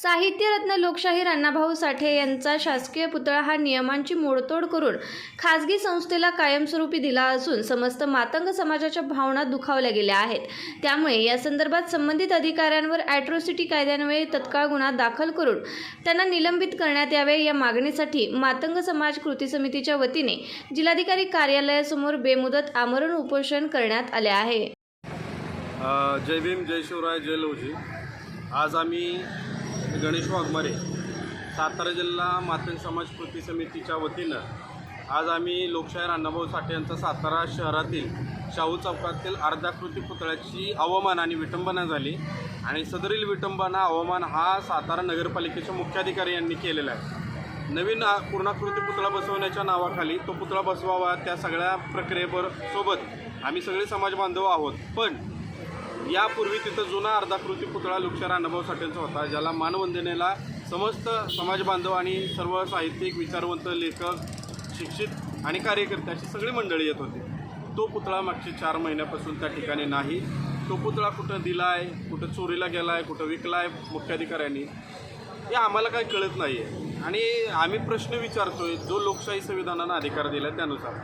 साहित्यरत्न लोकशाहीर अण्णाभाऊ साठे यांचा शासकीय पुतळा हा नियमांची मोडतोड करून खाजगी संस्थेला कायमस्वरूपी दिला असून समस्त मातंग समाजाच्या भावना दुखावल्या गेल्या आहेत. त्यामुळे या संदर्भात संबंधित अधिकाऱ्यांवर ॲट्रोसिटी कायद्यान्वये तत्काळ गुन्हा दाखल करून त्यांना निलंबित करण्यात यावे या मागणीसाठी मातंग समाज कृती समितीच्या वतीने जिल्हाधिकारी कार्यालयासमोर बेमुदत आमरण उपोषण करण्यात आले आहे. जय भीम जय शिवराय जय लवजी आज आम्ही गणेश वाघमारे सातारा जिल्हा मातंग समाज कृती समितीच्या वतीनं आज आम्ही लोकशाहीर अण्णाभाऊ साठे यांचा सातारा शहरातील शाहू चौकातील अर्धाकृती पुतळ्याची अवमान आणि विटंबना झाली. आणि सदरील विटंबना अवमान हा सातारा नगरपालिकेच्या मुख्याधिकारी यांनी केलेला आहे. नवीन पूर्णाकृती पुतळा बसवण्याच्या नावाखाली तो पुतळा बसवावा त्या सगळ्या प्रक्रियेवर सोबत आम्ही सगळे समाज बांधव आहोत. पण यापूर्वी तिथं जुना अर्धाकृती पुतळा लोकशाहीर अण्णाभाऊ साठेंचा होता ज्याला मानवंदनेला समस्त समाजबांधव आणि सर्व साहित्यिक विचारवंत लेखक शिक्षित आणि कार्यकर्ते अशी सगळी मंडळी येत होती. तो पुतळा मागचे चार महिन्यापासून त्या ठिकाणी नाही. तो पुतळा कुठं दिला आहे कुठं चोरीला गेला आहे कुठं विकला आहे मुख्याधिकाऱ्यांनी हे आम्हाला काही कळत नाही आहे आणि आम्ही प्रश्न विचारतो आहे जो लोकशाही संविधानानं अधिकार दिला आहे त्यानुसार.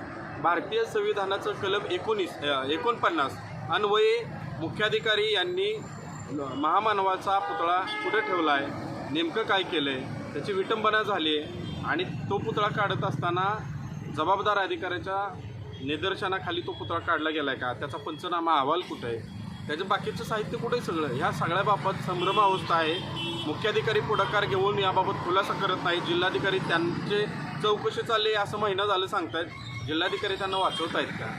भारतीय संविधानाचं कलम एकोणीस एकोणपन्नास अन्वये मुख्याधिकारी यांनी महामानवाचा पुतळा कुठे ठेवला आहे नेमकं काय केलं आहे त्याची विटंबना झाली आहे. आणि तो पुतळा काढत असताना जबाबदार अधिकाऱ्याच्या निदर्शनाखाली तो पुतळा काढला गेला आहे का? त्याचा पंचनामा अहवाल कुठं आहे? त्याचं बाकीचं साहित्य कुठे आहे सगळं? ह्या सगळ्याबाबत संभ्रम अवस्था आहे. मुख्याधिकारी पुढाकार घेऊन याबाबत खुलासा करत नाही. जिल्हाधिकारी त्यांचे चौकशी चालली आहे असं महिना झालं सांगतायत. जिल्हाधिकारी त्यांना वाचवत आहेत का?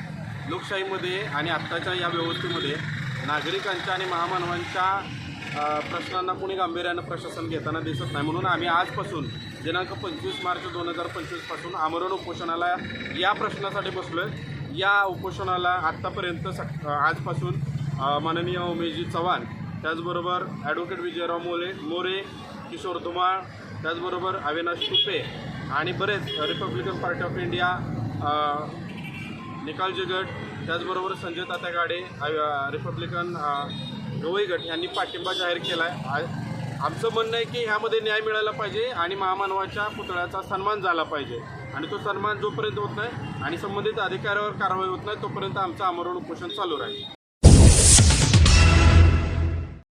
लोकशाहीमध्ये आणि आत्ताच्या या व्यवस्थेमध्ये नागरिकांच्या आणि महामानवांच्या प्रश्नांना कोणी गांभीर्यानं प्रशासन घेताना दिसत नाही. म्हणून आम्ही आजपासून दिनांक पंचवीस मार्च दोन हजार पंचवीसपासून आमरण उपोषणाला या प्रश्नासाठी बसलो आहे या उपोषणाला आत्तापर्यंत सक आजपासून माननीय उमेशजी चव्हाण त्याचबरोबर ॲडव्होकेट विजयराव मोले मोरे किशोर धुमाळ त्याचबरोबर अविनाश तुपे आणि बरेच रिपब्लिकन पार्टी ऑफ इंडिया निकालजी गट त्याचबरोबर संजय तात्या गाडे रिपब्लिकन गवई गट यांनी पाठिंबा जाहीर केला आहे आमचं म्हणणं आहे की ह्यामध्ये न्याय मिळाला पाहिजे आणि महामानवाच्या पुतळ्याचा सन्मान झाला पाहिजे. आणि तो सन्मान जोपर्यंत होत नाही आणि संबंधित अधिकाऱ्यावर कारवाई होत नाही तोपर्यंत आमचं आमरण उपोषण चालू राहील.